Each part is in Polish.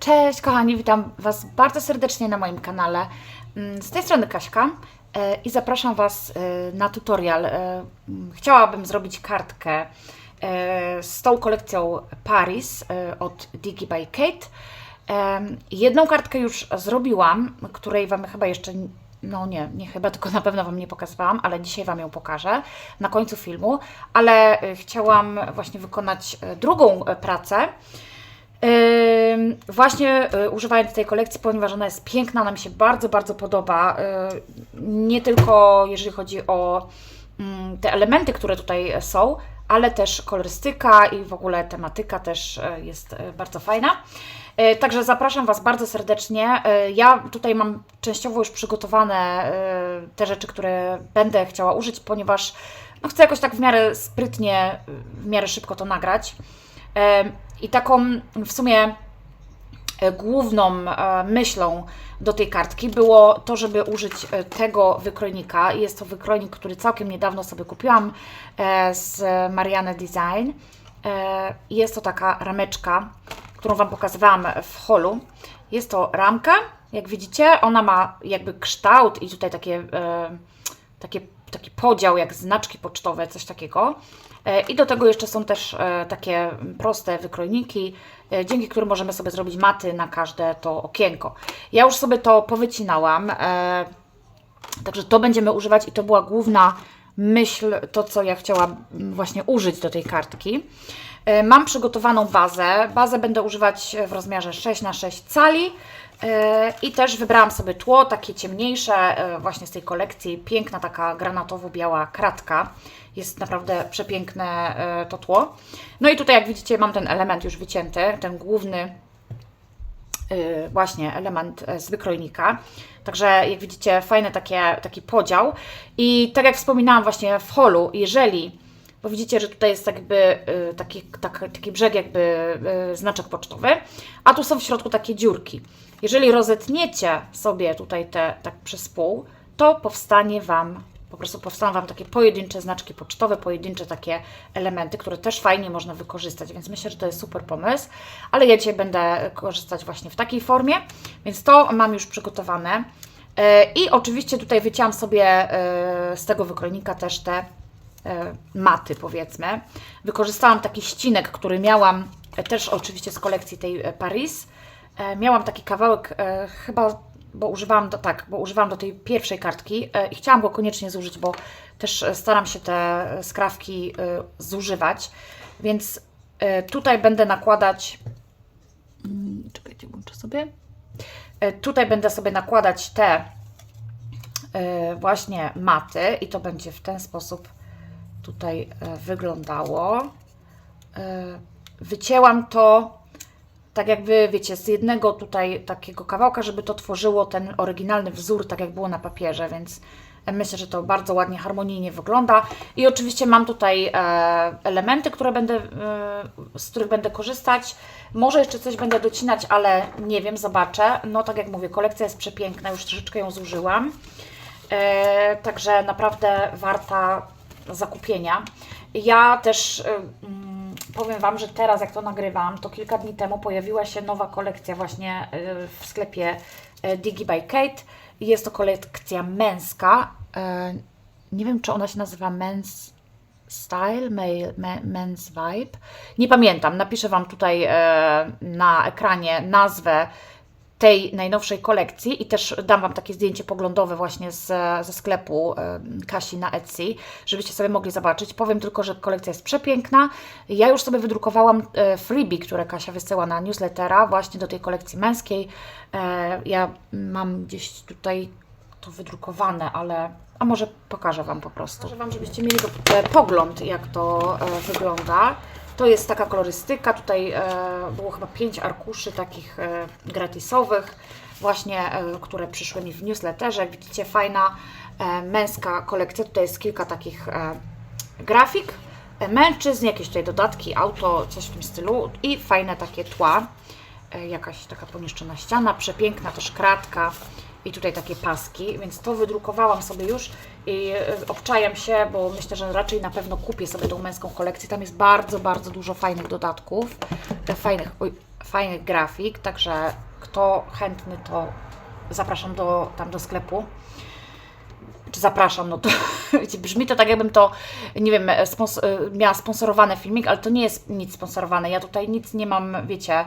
Cześć kochani, witam Was bardzo serdecznie na moim kanale. Mm, Z tej strony Kaśka e, i zapraszam Was e, na tutorial. E, mm, Chciałabym zrobić kartkę z tą kolekcją Paris od Digi by Kate. Jedną kartkę już zrobiłam, której Wam chyba jeszcze, no nie, nie chyba, tylko na pewno Wam nie pokazywałam, ale dzisiaj Wam ją pokażę na końcu filmu. Ale chciałam właśnie wykonać drugą pracę. Ym, Właśnie y, używając tej kolekcji, ponieważ ona jest piękna, ona mi się bardzo, bardzo podoba. Y, Nie tylko jeżeli chodzi o mm, te elementy, które tutaj są, ale też kolorystyka i w ogóle tematyka też y, jest y, bardzo fajna. Y, Także zapraszam Was bardzo serdecznie. Ja tutaj mam częściowo już przygotowane te rzeczy, które będę chciała użyć, ponieważ no, chcę jakoś tak w miarę sprytnie, w miarę szybko to nagrać. I taką w sumie e, główną e, myślą do tej kartki było to, żeby użyć e, tego wykrojnika. Jest to wykrojnik, który całkiem niedawno sobie kupiłam z Marianne Design. Jest to taka rameczka, którą Wam pokazywałam w holu. Jest to ramka, jak widzicie, ona ma jakby kształt i tutaj takie, takie, taki podział jak znaczki pocztowe, coś takiego. E, I do tego jeszcze są też e, takie proste wykrojniki, e, dzięki którym możemy sobie zrobić maty na każde to okienko. Ja już sobie to powycinałam, także to będziemy używać i to była główna myśl, to co ja chciałam właśnie użyć do tej kartki. E, Mam przygotowaną bazę. Bazę będę używać w rozmiarze 6 na 6 cali. E, I też wybrałam sobie tło, takie ciemniejsze, e, właśnie z tej kolekcji. Piękna taka granatowo-biała kratka. Jest naprawdę przepiękne e, to tło. No i tutaj, jak widzicie, mam ten element już wycięty, ten główny właśnie element e, z wykrojnika. Także jak widzicie, fajny takie, taki podział. I tak jak wspominałam właśnie w holu, jeżeli, bo widzicie, że tutaj jest jakby y, taki, tak, taki brzeg jakby y, znaczek pocztowy, a tu są w środku takie dziurki. Jeżeli rozetniecie sobie tutaj te tak przez pół, to powstanie Wam po prostu powstaną Wam takie pojedyncze znaczki pocztowe, pojedyncze takie elementy, które też fajnie można wykorzystać, więc myślę, że to jest super pomysł, ale ja dzisiaj będę korzystać właśnie w takiej formie, więc to mam już przygotowane. E, I oczywiście tutaj wycięłam sobie z tego wykrojnika też te maty, powiedzmy. Wykorzystałam taki ścinek, który miałam e, też oczywiście z kolekcji tej e, Paris. E, Miałam taki kawałek, e, chyba, bo używałam do, tak, bo używałam do tej pierwszej kartki e, i chciałam go koniecznie zużyć, bo też e, staram się te e, skrawki e, zużywać, więc e, tutaj będę nakładać. Mm, Czekajcie, włączę sobie. E, Tutaj będę sobie nakładać te e, właśnie maty i to będzie w ten sposób tutaj e, wyglądało. E, Wycięłam to tak jakby, wiecie, z jednego tutaj takiego kawałka, żeby to tworzyło ten oryginalny wzór, tak jak było na papierze, więc myślę, że to bardzo ładnie, harmonijnie wygląda. I oczywiście mam tutaj e, elementy, które będę, e, z których będę korzystać. Może jeszcze coś będę docinać, ale nie wiem, zobaczę. No tak jak mówię, kolekcja jest przepiękna, już troszeczkę ją zużyłam. E, także naprawdę warta zakupienia. Ja też e, mm, powiem Wam, że teraz jak to nagrywam, to kilka dni temu pojawiła się nowa kolekcja właśnie e, w sklepie e, Digi by Kate. Jest to kolekcja męska. Nie wiem, czy ona się nazywa Men's Style, Men's Vibe. Nie pamiętam. Napiszę Wam tutaj na ekranie nazwę tej najnowszej kolekcji i też dam Wam takie zdjęcie poglądowe właśnie z, ze sklepu Kasi na Etsy, żebyście sobie mogli zobaczyć. Powiem tylko, że kolekcja jest przepiękna. Ja już sobie wydrukowałam e, freebie, które Kasia wysyła na newslettera właśnie do tej kolekcji męskiej. E, Ja mam gdzieś tutaj to wydrukowane, ale a może pokażę Wam po prostu. Pokażę Wam, żebyście mieli e, pogląd, jak to wygląda. To jest taka kolorystyka. Tutaj e, było chyba pięć arkuszy takich e, gratisowych, właśnie, e, które przyszły mi w newsletterze. Widzicie, fajna męska kolekcja. Tutaj jest kilka takich grafik mężczyzn, jakieś tutaj dodatki, auto, coś w tym stylu i fajne takie tła. Jakaś taka poniszczona ściana, przepiękna też kratka i tutaj takie paski, więc to wydrukowałam sobie już i e, obczajam się, bo myślę, że raczej na pewno kupię sobie tą męską kolekcję. Tam jest bardzo, bardzo dużo fajnych dodatków, e, fajnych, oj, fajnych grafik, także kto chętny, to zapraszam do, tam do sklepu. Czy zapraszam, no to brzmi to tak, jakbym to, nie wiem, spons- y, miała sponsorowany filmik, ale to nie jest nic sponsorowane. Ja tutaj nic nie mam, wiecie.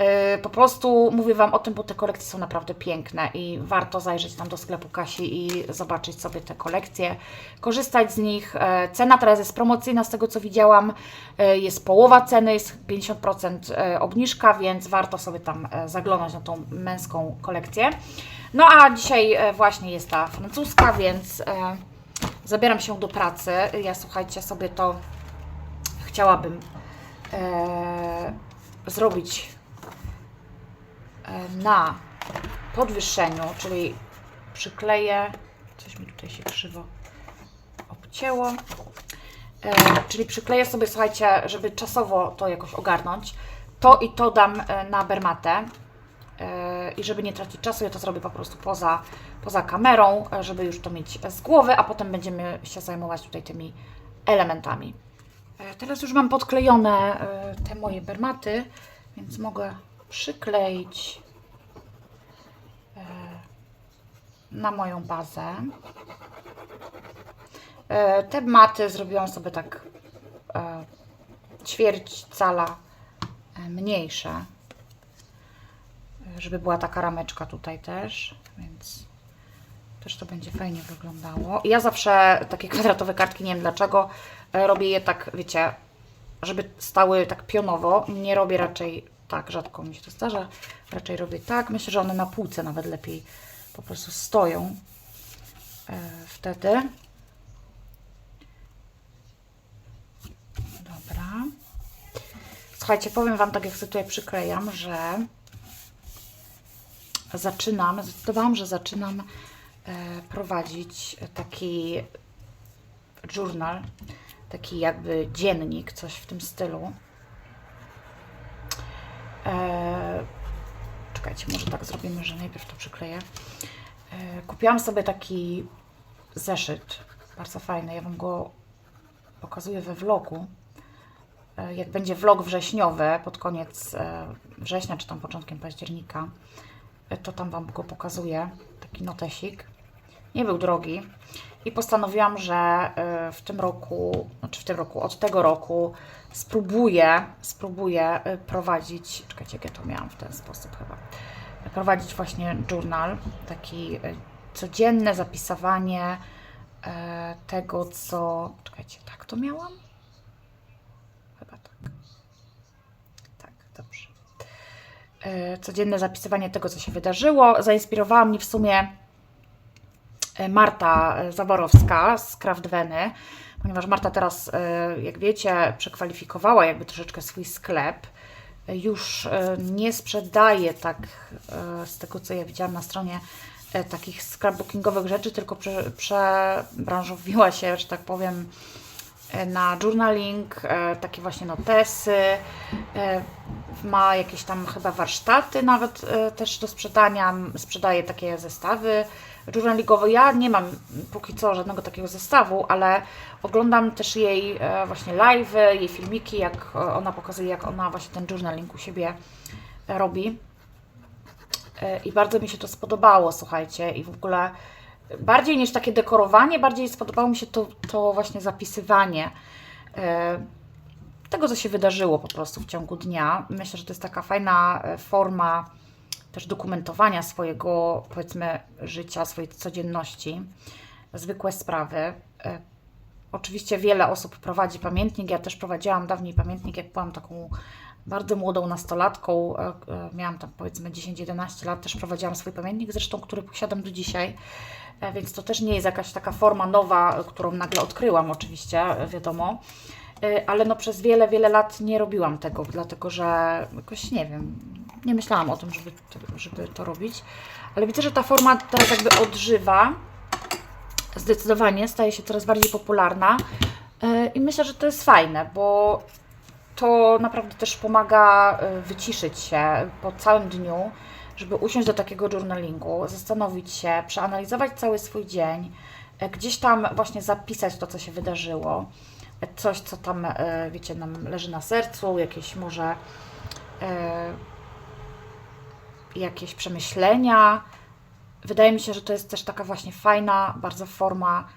Y, Po prostu mówię Wam o tym, bo te kolekcje są naprawdę piękne i warto zajrzeć tam do sklepu Kasi i zobaczyć sobie te kolekcje, korzystać z nich. E, Cena teraz jest promocyjna, z tego co widziałam, e, jest połowa ceny, jest 50% e, obniżka, więc warto sobie tam e, zaglądać na tą męską kolekcję. No a dzisiaj e, właśnie jest ta francuska, więc e, zabieram się do pracy. Ja słuchajcie sobie to chciałabym e, zrobić e, na podwyższeniu, czyli przykleję, coś mi tutaj się krzywo obcięło, e, czyli przykleję sobie, słuchajcie, żeby czasowo to jakoś ogarnąć, to i to dam e, na bermatę e, i żeby nie tracić czasu, ja to zrobię po prostu poza, poza kamerą, żeby już to mieć z głowy, a potem będziemy się zajmować tutaj tymi elementami. Teraz już mam podklejone te moje bermaty, więc mogę przykleić e, na moją bazę. E, Te maty zrobiłam sobie tak e, ćwierć cala mniejsze, żeby była taka rameczka tutaj też, więc też to będzie fajnie wyglądało. Ja zawsze takie kwadratowe kartki, nie wiem dlaczego, robię je tak, wiecie, żeby stały tak pionowo. Nie robię raczej tak, rzadko mi się to zdarza. Raczej robię tak. Myślę, że one na półce nawet lepiej po prostu stoją e, wtedy. Dobra. Słuchajcie, powiem Wam tak, jak sobie tutaj przyklejam, że zaczynam, zdecydowałam, że zaczynam e, prowadzić taki journal, taki jakby dziennik, coś w tym stylu. E, czekajcie, może tak zrobimy, że najpierw to przykleję. E, kupiłam sobie taki zeszyt, bardzo fajny. Ja Wam go pokazuję we vlogu. E, Jak będzie vlog wrześniowy, pod koniec e, września, czy tam początkiem października, e, to tam Wam go pokazuję. Taki notesik. Nie był drogi. I postanowiłam, że e, w tym roku, znaczy w tym roku, od tego roku spróbuję, spróbuję e, prowadzić, czekajcie, jak ja to miałam w ten sposób chyba, prowadzić właśnie journal, taki e, codzienne zapisywanie tego, co, czekajcie, tak to miałam? Chyba tak. Tak, dobrze. Codzienne zapisywanie tego, co się wydarzyło. Zainspirowała mnie w sumie Marta e, Zaborowska z Craftweny, ponieważ Marta teraz, e, jak wiecie, przekwalifikowała jakby troszeczkę swój sklep. E, Już e, nie sprzedaje tak, e, z tego co ja widziałam na stronie, e, takich scrapbookingowych rzeczy, tylko prze- przebranżowiła się, że tak powiem, e, na journaling, e, takie właśnie notesy, e, ma jakieś tam chyba warsztaty nawet e, też do sprzedania, sprzedaje takie zestawy journalingowe. Ja nie mam póki co żadnego takiego zestawu, ale oglądam też jej e, właśnie live, jej filmiki, jak e, ona pokazuje, jak ona właśnie ten journaling u siebie e, robi. E, I bardzo mi się to spodobało, słuchajcie, i w ogóle bardziej niż takie dekorowanie, bardziej spodobało mi się to, to właśnie zapisywanie e, tego, co się wydarzyło po prostu w ciągu dnia. Myślę, że to jest taka fajna e, forma też dokumentowania swojego, powiedzmy, życia, swojej codzienności, zwykłe sprawy. E, Oczywiście wiele osób prowadzi pamiętnik. Ja też prowadziłam dawniej pamiętnik, jak byłam taką bardzo młodą nastolatką. e, e, Miałam tam powiedzmy 10-11 lat, też prowadziłam swój pamiętnik, zresztą który posiadam do dzisiaj. E, Więc to też nie jest jakaś taka forma nowa, którą nagle odkryłam, oczywiście, wiadomo. Ale no przez wiele, wiele lat nie robiłam tego, dlatego że jakoś nie wiem, nie myślałam o tym, żeby, żeby to robić. Ale widzę, że ta forma teraz jakby odżywa zdecydowanie staje się coraz bardziej popularna i myślę, że to jest fajne, bo to naprawdę też pomaga e, wyciszyć się po całym dniu, żeby usiąść do takiego journalingu, zastanowić się, przeanalizować cały swój dzień, e, gdzieś tam właśnie zapisać to, co się wydarzyło, e, coś, co tam, wiecie, nam leży na sercu, jakieś może jakieś przemyślenia. Wydaje mi się, że to jest też taka właśnie fajna, bardzo forma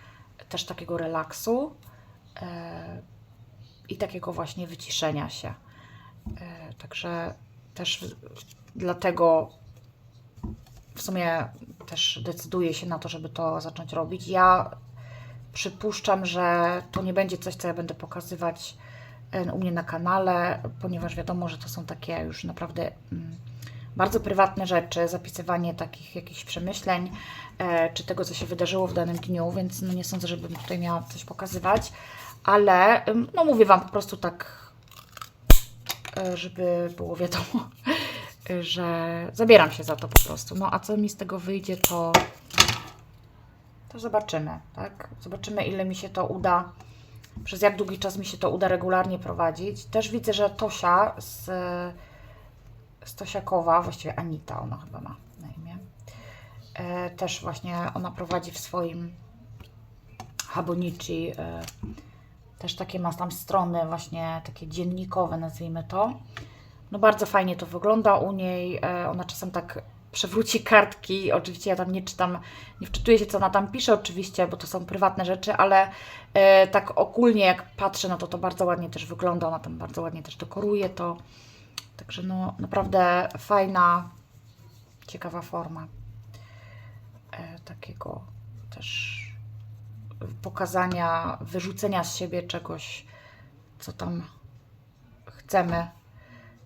też takiego relaksu i takiego właśnie wyciszenia się. E, także też dlatego w sumie też decyduję się na to, żeby to zacząć robić. Ja przypuszczam, że to nie będzie coś, co ja będę pokazywać e, u mnie na kanale, ponieważ wiadomo, że to są takie już naprawdę mm, bardzo prywatne rzeczy, zapisywanie takich jakichś przemyśleń, e, czy tego, co się wydarzyło w danym dniu, więc no nie sądzę, żebym tutaj miała coś pokazywać, ale no mówię Wam po prostu tak, e, żeby było wiadomo, że zabieram się za to po prostu. No a co mi z tego wyjdzie, to to zobaczymy, tak? Zobaczymy, ile mi się to uda, przez jak długi czas mi się to uda regularnie prowadzić. Też widzę, że Tosia z, z Tosiakowa, właściwie Anita, ona chyba ma na imię, e, też właśnie ona prowadzi w swoim Habonichi, e, też takie ma tam strony właśnie takie dziennikowe, nazwijmy to. No bardzo fajnie to wygląda u niej. e, Ona czasem tak przewróci kartki. Oczywiście ja tam nie czytam, nie wczytuję się, co ona tam pisze, oczywiście, bo to są prywatne rzeczy, ale e, tak ogólnie jak patrzę, no to to bardzo ładnie też wygląda. Ona tam bardzo ładnie też dekoruje to. Także no naprawdę fajna, ciekawa forma e, takiego też pokazania, wyrzucenia z siebie czegoś, co tam chcemy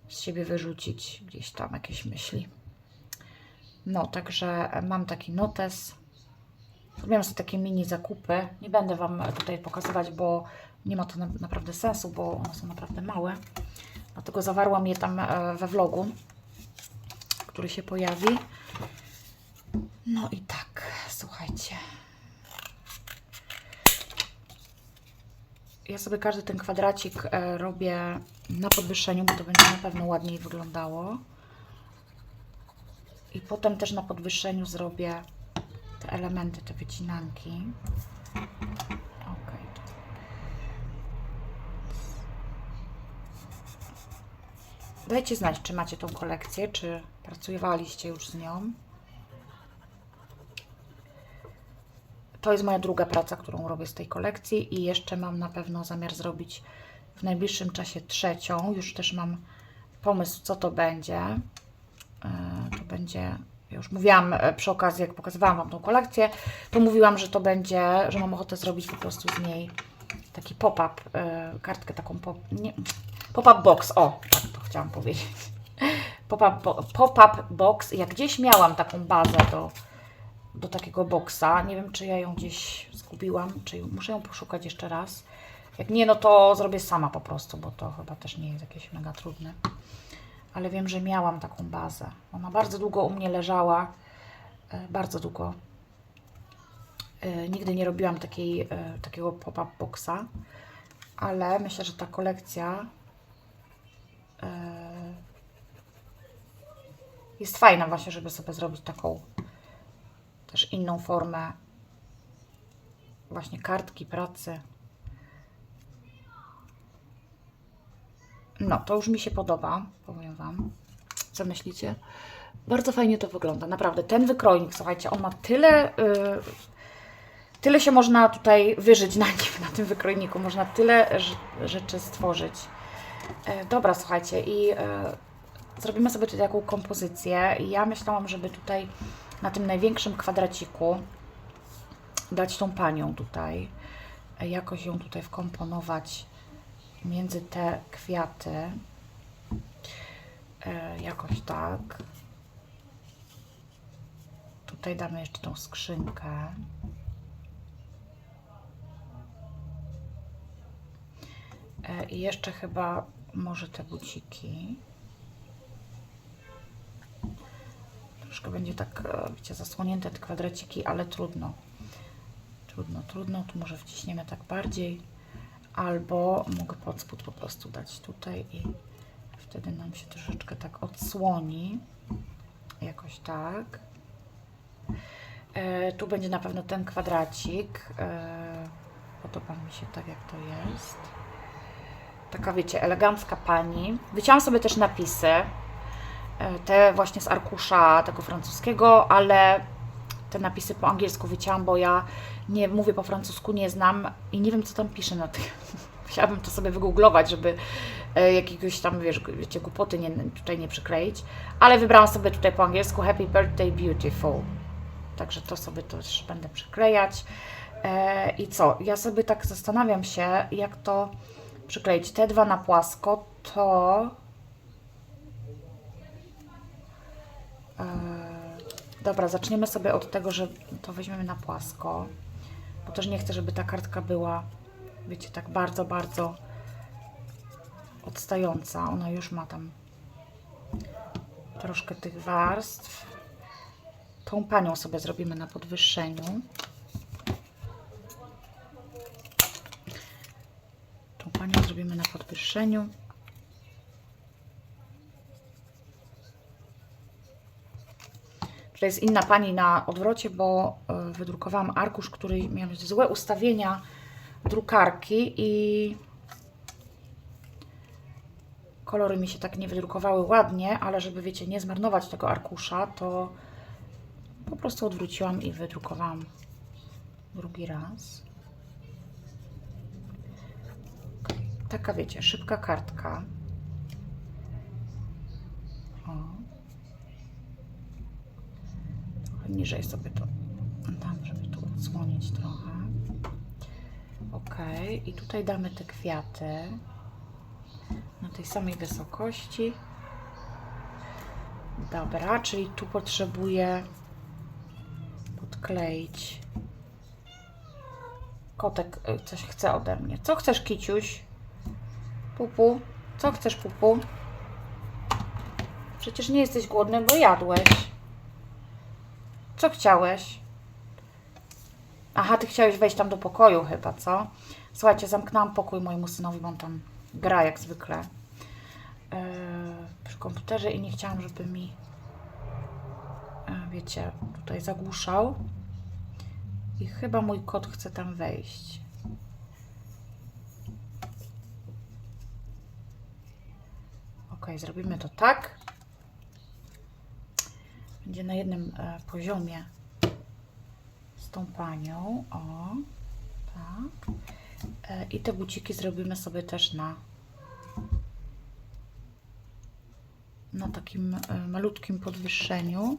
z siebie wyrzucić, gdzieś tam jakieś myśli. No, także mam taki notes. Zrobiłam sobie takie mini zakupy. Nie będę Wam tutaj pokazywać, bo nie ma to na, naprawdę sensu, bo one są naprawdę małe. Dlatego zawarłam je tam e, we vlogu, który się pojawi. No i tak, słuchajcie. Ja sobie każdy ten kwadracik e, robię na podwyższeniu, bo to będzie na pewno ładniej wyglądało. I potem też na podwyższeniu zrobię te elementy, te wycinanki. Dajcie znać, czy macie tą kolekcję, czy pracowaliście już z nią. To jest moja druga praca, którą robię z tej kolekcji i jeszcze mam na pewno zamiar zrobić w najbliższym czasie trzecią. Już też mam pomysł, co to będzie. E, To będzie, już mówiłam e, przy okazji, jak pokazywałam Wam tą kolekcję, to mówiłam, że to będzie, że mam ochotę zrobić po prostu z niej taki pop-up, e, kartkę taką pop, pop-up box, o, tak to chciałam powiedzieć. Pop-up pop-up box, ja gdzieś miałam taką bazę do, do takiego boksa. Nie wiem, czy ja ją gdzieś zgubiłam, czy muszę ją poszukać jeszcze raz. Jak nie, no to zrobię sama po prostu, bo to chyba też nie jest jakieś mega trudne. Ale wiem, że miałam taką bazę. Ona bardzo długo u mnie leżała. e, Bardzo długo. E, Nigdy nie robiłam takiej, e, takiego pop-up boxa, ale myślę, że ta kolekcja jest fajna właśnie, żeby sobie zrobić taką też inną formę właśnie kartki pracy. No, to już mi się podoba, powiem Wam. Co myślicie? Bardzo fajnie to wygląda, naprawdę. Ten wykrojnik, słuchajcie, on ma tyle... y, tyle się można tutaj wyżyć na nim, na tym wykrojniku. Można tyle rz- rzeczy stworzyć. E, dobra, słuchajcie, i e, zrobimy sobie tutaj taką kompozycję. Ja myślałam, żeby tutaj na tym największym kwadraciku dać tą panią tutaj, jakoś ją tutaj wkomponować między te kwiaty. E, jakoś tak. Tutaj damy jeszcze tą skrzynkę. E, I jeszcze chyba może te buciki. Troszkę będzie tak, e, wiecie, zasłonięte te kwadraciki, ale trudno. Trudno, trudno. Tu może wciśniemy tak bardziej. Albo mogę pod spód po prostu dać tutaj i wtedy nam się troszeczkę tak odsłoni. Jakoś tak. E, tu będzie na pewno ten kwadracik. E, podoba mi się tak, jak to jest. Taka, wiecie, elegancka pani. Wyciąłam sobie też napisy. E, te właśnie z arkusza tego francuskiego, ale te napisy po angielsku wycięłam, bo ja nie mówię po francusku, nie znam i nie wiem, co tam pisze na tych. Chciałabym to sobie wygooglować, żeby e, jakiegoś tam, wiesz, wiecie, głupoty nie, tutaj nie przykleić, ale wybrałam sobie tutaj po angielsku Happy Birthday Beautiful. Także to sobie też będę przyklejać. E, I co? Ja sobie tak zastanawiam się, jak to przykleić. Te dwa na płasko to. Dobra, zaczniemy sobie od tego, że to weźmiemy na płasko. Bo też nie chcę, żeby ta kartka była, wiecie, tak bardzo, bardzo odstająca. Ona już ma tam troszkę tych warstw. Tą panią sobie zrobimy na podwyższeniu. Tą panią zrobimy na podwyższeniu. Tutaj jest inna pani na odwrocie, bo e, wydrukowałam arkusz, który miał złe ustawienia drukarki i kolory mi się tak nie wydrukowały ładnie, ale żeby wiecie, nie zmarnować tego arkusza, to po prostu odwróciłam i wydrukowałam drugi raz. Taka wiecie, szybka kartka. O. Trochę niżej sobie to dam, żeby tu odsłonić trochę. Ok, i tutaj damy te kwiaty na tej samej wysokości. Dobra, czyli tu potrzebuję podkleić. Kotek y, coś chce ode mnie. Co chcesz, Kiciuś? Pupu, co chcesz, Pupu? Przecież nie jesteś głodny, bo jadłeś. Co chciałeś? Aha, ty chciałeś wejść tam do pokoju chyba, co? Słuchajcie, zamknęłam pokój mojemu synowi, bo on tam gra jak zwykle yy, przy komputerze i nie chciałam, żeby mi e, wiecie, tutaj zagłuszał. I chyba mój kot chce tam wejść. Ok, zrobimy to tak. Będzie na jednym e, poziomie z tą panią. O, tak. E, I te buciki zrobimy sobie też na na takim e, malutkim podwyższeniu.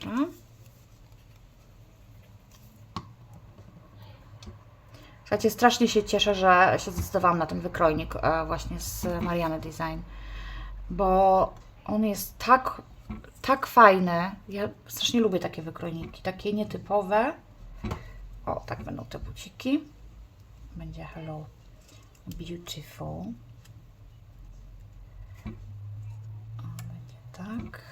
Dobra. Słuchajcie, strasznie się cieszę, że się zdecydowałam na ten wykrojnik e, właśnie z Mariany Design, bo on jest tak, tak fajny. Ja strasznie lubię takie wykrojniki, takie nietypowe. O, tak będą te buciki. Będzie hello beautiful. Będzie tak.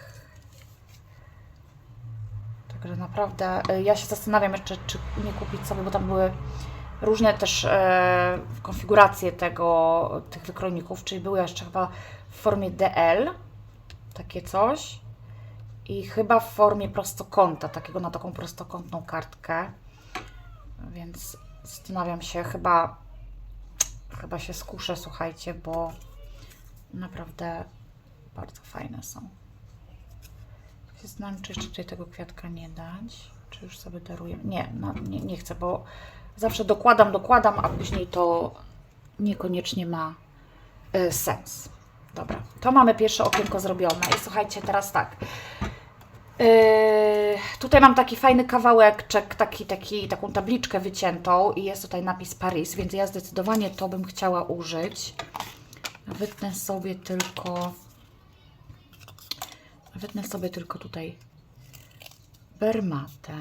Także naprawdę y, ja się zastanawiam jeszcze, czy nie kupić sobie, bo tam były różne też e, konfiguracje tego, tych wykrojników, czyli były jeszcze chyba w formie DL, takie coś, i chyba w formie prostokąta, takiego na taką prostokątną kartkę. Więc zastanawiam się, chyba, chyba się skuszę, słuchajcie, bo naprawdę bardzo fajne są. Tak się Zastanawiam, czy jeszcze tutaj tego kwiatka nie dać, czy już sobie daruję. Nie, no, nie, nie chcę, bo zawsze dokładam, dokładam, a później to niekoniecznie ma y, sens. Dobra, to mamy pierwsze okienko zrobione. I słuchajcie, teraz tak. Yy, tutaj mam taki fajny kawałeczek, taki, taki, taką tabliczkę wyciętą i jest tutaj napis Paris, więc ja zdecydowanie to bym chciała użyć. Wytnę sobie tylko wytnę sobie tylko tutaj bermatę.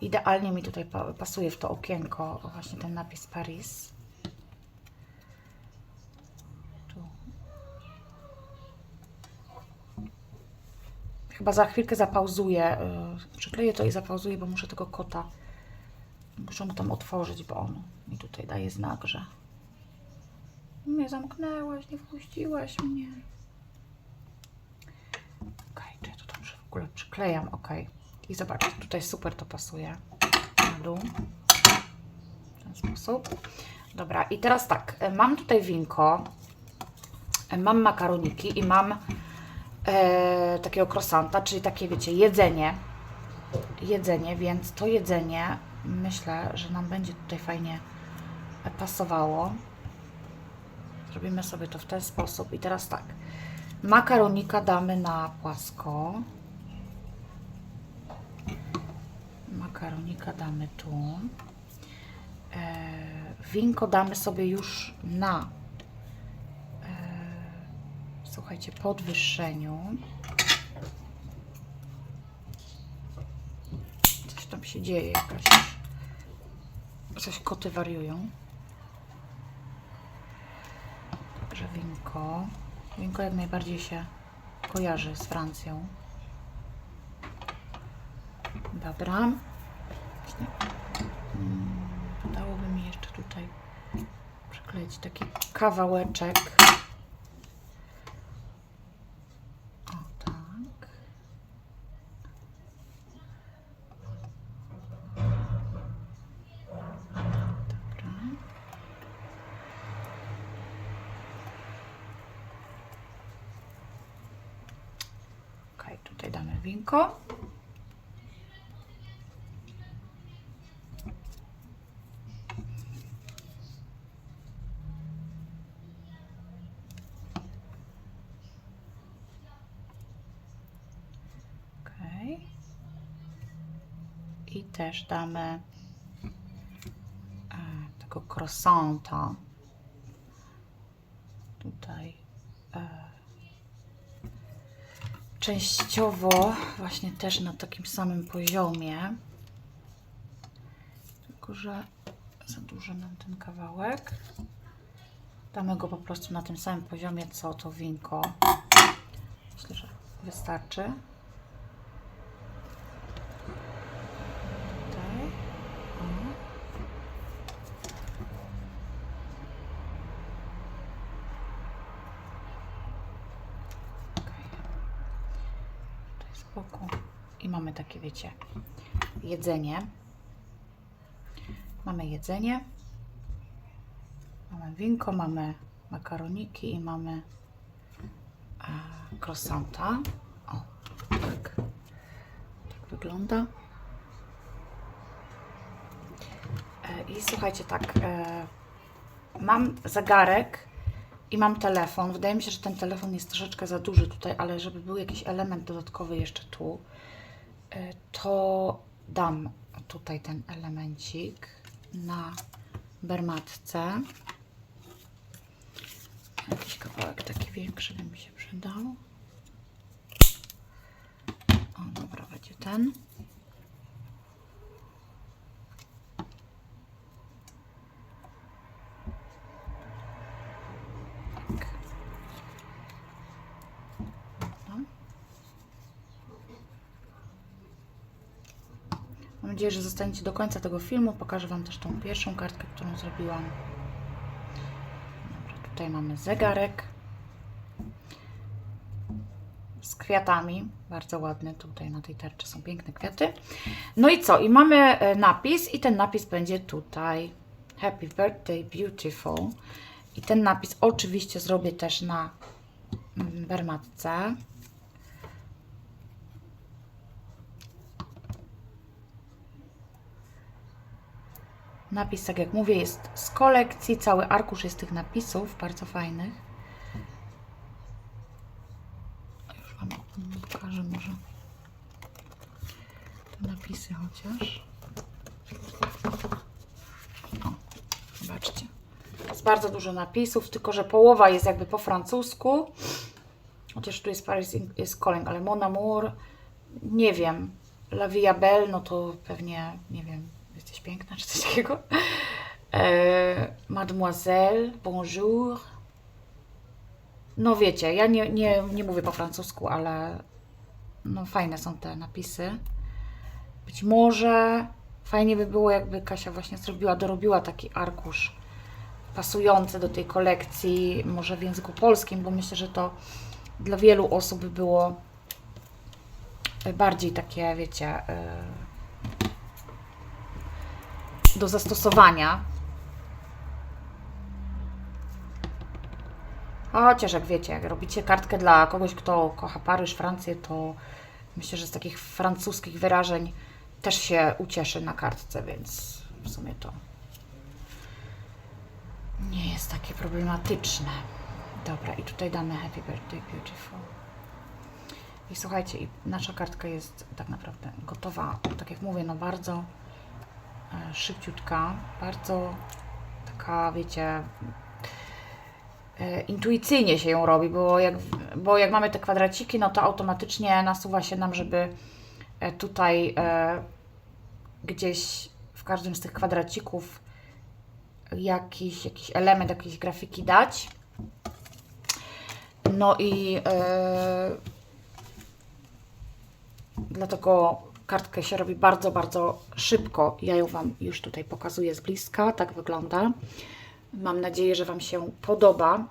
Idealnie mi tutaj pa- pasuje w to okienko właśnie ten napis Paris. Tu. Chyba za chwilkę zapauzuję. Yy, przykleję to i zapauzuję, bo muszę tego kota. Muszę mu tam otworzyć, bo on mi tutaj daje znak, że mnie zamknęłaś, nie wpuściłaś mnie. Okej, czy ja to dobrze w ogóle przyklejam, ok. I zobaczcie, tutaj super to pasuje. Na dół. W ten sposób. Dobra, i teraz tak, e, mam tutaj winko, e, mam makaroniki i mam e, takiego croissanta, czyli takie, wiecie, jedzenie. Jedzenie, więc to jedzenie myślę, że nam będzie tutaj fajnie e, pasowało. Zrobimy sobie to w ten sposób. I teraz tak, makaronika damy na płasko. Makaronika damy tu. E, winko damy sobie już na e, słuchajcie, podwyższeniu. Coś tam się dzieje jakaś. Coś koty wariują. Także winko. Winko jak najbardziej się kojarzy z Francją. Dobra. Wydałoby mi jeszcze tutaj przykleić taki kawałeczek. O tak. Dobra. Okej, tutaj damy winko. Też damy e, tego croissanta. Tutaj e, częściowo właśnie też na takim samym poziomie. Tylko, że za duży nam ten kawałek. Damy go po prostu na tym samym poziomie, co to winko. Myślę, że wystarczy. Tutaj. O. Okej. Boku. I mamy takie, wiecie, jedzenie. Mamy jedzenie. Mamy winko, mamy makaroniki i mamy e, croissanta. O, tak. Tak wygląda. E, I słuchajcie, tak, e, mam zegarek i mam telefon. Wydaje mi się, że ten telefon jest troszeczkę za duży tutaj, ale żeby był jakiś element dodatkowy jeszcze tu, e, to dam tutaj ten elemencik na bermatce. Jakiś kawałek taki większy by mi się przydał. O, dobra, będzie ten. Tak. Dobra. Mam nadzieję, że zostaniecie do końca tego filmu. Pokażę Wam też tą pierwszą kartkę, którą zrobiłam. Dobra, tutaj mamy zegarek z kwiatami. Bardzo ładny. Tutaj na tej tarczy są piękne kwiaty. No i co? I mamy e, napis i ten napis będzie tutaj. Happy birthday, beautiful. I ten napis oczywiście zrobię też na mm, bermatce. Napis, tak jak mówię, jest z kolekcji. Cały arkusz jest tych napisów, bardzo fajnych. Już Wam pokażę może te napisy chociaż. O, zobaczcie. Jest bardzo dużo napisów, tylko że połowa jest jakby po francusku. Chociaż tu jest Paris jest calling, ale Mon Amour, nie wiem. La Via Belle, no to pewnie, nie wiem, piękna, czy coś takiego. E, Mademoiselle, bonjour. No wiecie, ja nie, nie, nie mówię po francusku, ale no fajne są te napisy. Być może fajnie by było, jakby Kasia właśnie zrobiła, dorobiła taki arkusz pasujący do tej kolekcji, może w języku polskim, bo myślę, że to dla wielu osób by było bardziej takie, wiecie, e, do zastosowania. Chociaż jak wiecie, jak robicie kartkę dla kogoś, kto kocha Paryż, Francję, to myślę, że z takich francuskich wyrażeń też się ucieszy na kartce, więc w sumie to nie jest takie problematyczne. Dobra, i tutaj damy Happy Birthday Beautiful. I słuchajcie, nasza kartka jest tak naprawdę gotowa. Tak jak mówię, no bardzo szybciutka, bardzo taka, wiecie, e, intuicyjnie się ją robi, bo jak, bo jak mamy te kwadraciki, no to automatycznie nasuwa się nam, żeby e, tutaj e, gdzieś w każdym z tych kwadracików jakiś, jakiś element, jakiejś grafiki dać. No i e, dlatego kartkę się robi bardzo, bardzo szybko. Ja ją Wam już tutaj pokazuję z bliska. Tak wygląda. Mam nadzieję, że Wam się podoba.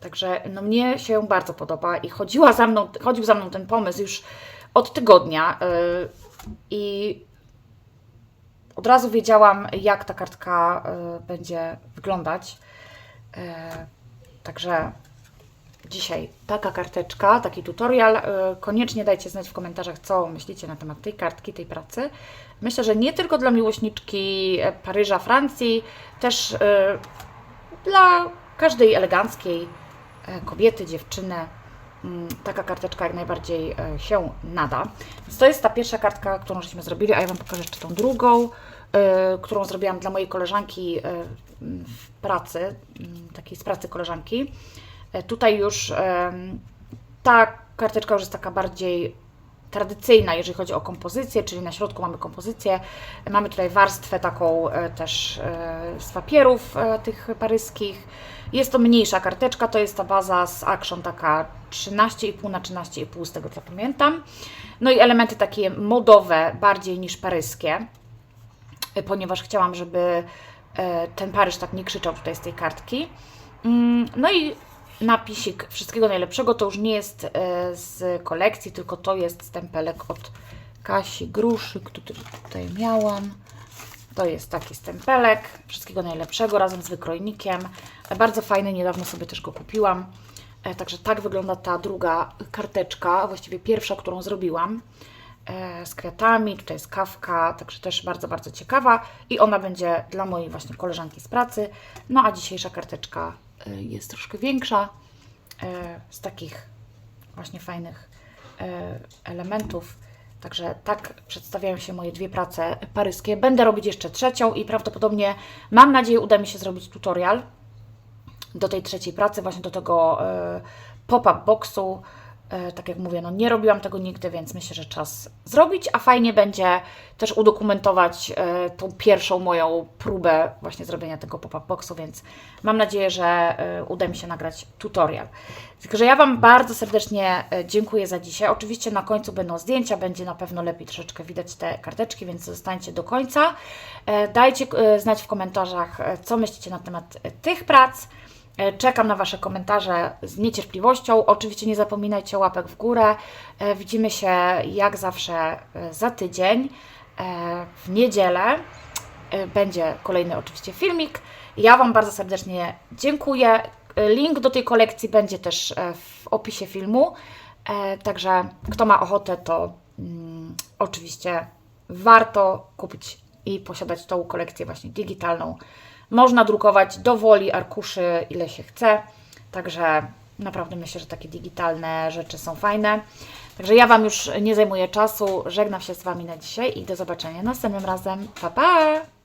Także no mnie się bardzo podoba i chodziła za mną, chodził za mną ten pomysł już od tygodnia. e, I od razu wiedziałam, jak ta kartka y, będzie wyglądać. E, Także dzisiaj taka karteczka, taki tutorial. Y, Koniecznie dajcie znać w komentarzach, co myślicie na temat tej kartki, tej pracy. Myślę, że nie tylko dla miłośniczki e, Paryża, Francji, też y, dla każdej eleganckiej e, kobiety, dziewczyny. mm, Taka karteczka jak najbardziej e, się nada. Więc to jest ta pierwsza kartka, którą żeśmy zrobili, a ja Wam pokażę jeszcze tą drugą, e, którą zrobiłam dla mojej koleżanki e, w pracy, m, takiej z pracy koleżanki. E, Tutaj już ta karteczka już jest taka bardziej tradycyjna, jeżeli chodzi o kompozycję, czyli na środku mamy kompozycję. Mamy tutaj warstwę taką e, też e, z papierów tych paryskich. Jest to mniejsza karteczka, to jest ta baza z Action, taka 13,5 na 13,5 z tego co pamiętam. No i elementy takie modowe, bardziej niż paryskie, ponieważ chciałam, żeby ten Paryż tak nie krzyczał tutaj z tej kartki. Mm, No i napisik wszystkiego najlepszego to już nie jest e, z kolekcji, tylko to jest stempelek od Kasi Gruszy, który tutaj miałam. To jest taki stempelek wszystkiego najlepszego razem z wykrojnikiem. Bardzo fajny, niedawno sobie też go kupiłam. E, Także tak wygląda ta druga karteczka, właściwie pierwsza, którą zrobiłam e, z kwiatami. Tutaj jest kawka, także też bardzo, bardzo ciekawa. I ona będzie dla mojej właśnie koleżanki z pracy. No a dzisiejsza karteczka jest troszkę większa, e, z takich właśnie fajnych e, elementów. Także tak przedstawiają się moje dwie prace paryskie. Będę robić jeszcze trzecią i prawdopodobnie, mam nadzieję, uda mi się zrobić tutorial do tej trzeciej pracy, właśnie do tego e, pop-up boxu. E, tak jak mówię, no nie robiłam tego nigdy, więc myślę, że czas zrobić, a fajnie będzie też udokumentować e, tą pierwszą moją próbę właśnie zrobienia tego pop-up boxu, więc mam nadzieję, że e, uda mi się nagrać tutorial. Także ja Wam bardzo serdecznie dziękuję za dzisiaj. Oczywiście na końcu będą zdjęcia, będzie na pewno lepiej troszeczkę widać te karteczki, więc zostańcie do końca. Dajcie znać w komentarzach, co myślicie na temat tych prac. E, Czekam na Wasze komentarze z niecierpliwością. Oczywiście nie zapominajcie łapek w górę. E, Widzimy się jak zawsze e, za tydzień, w niedzielę. Będzie kolejny oczywiście filmik. Ja Wam bardzo serdecznie dziękuję. Link do tej kolekcji będzie też w opisie filmu. Także kto ma ochotę, to mm, oczywiście warto kupić i posiadać tą kolekcję właśnie digitalną. Można drukować do woli arkuszy, ile się chce. Także naprawdę myślę, że takie digitalne rzeczy są fajne. Także ja Wam już nie zajmuję czasu. Żegnam się z Wami na dzisiaj i do zobaczenia następnym razem. Pa, pa!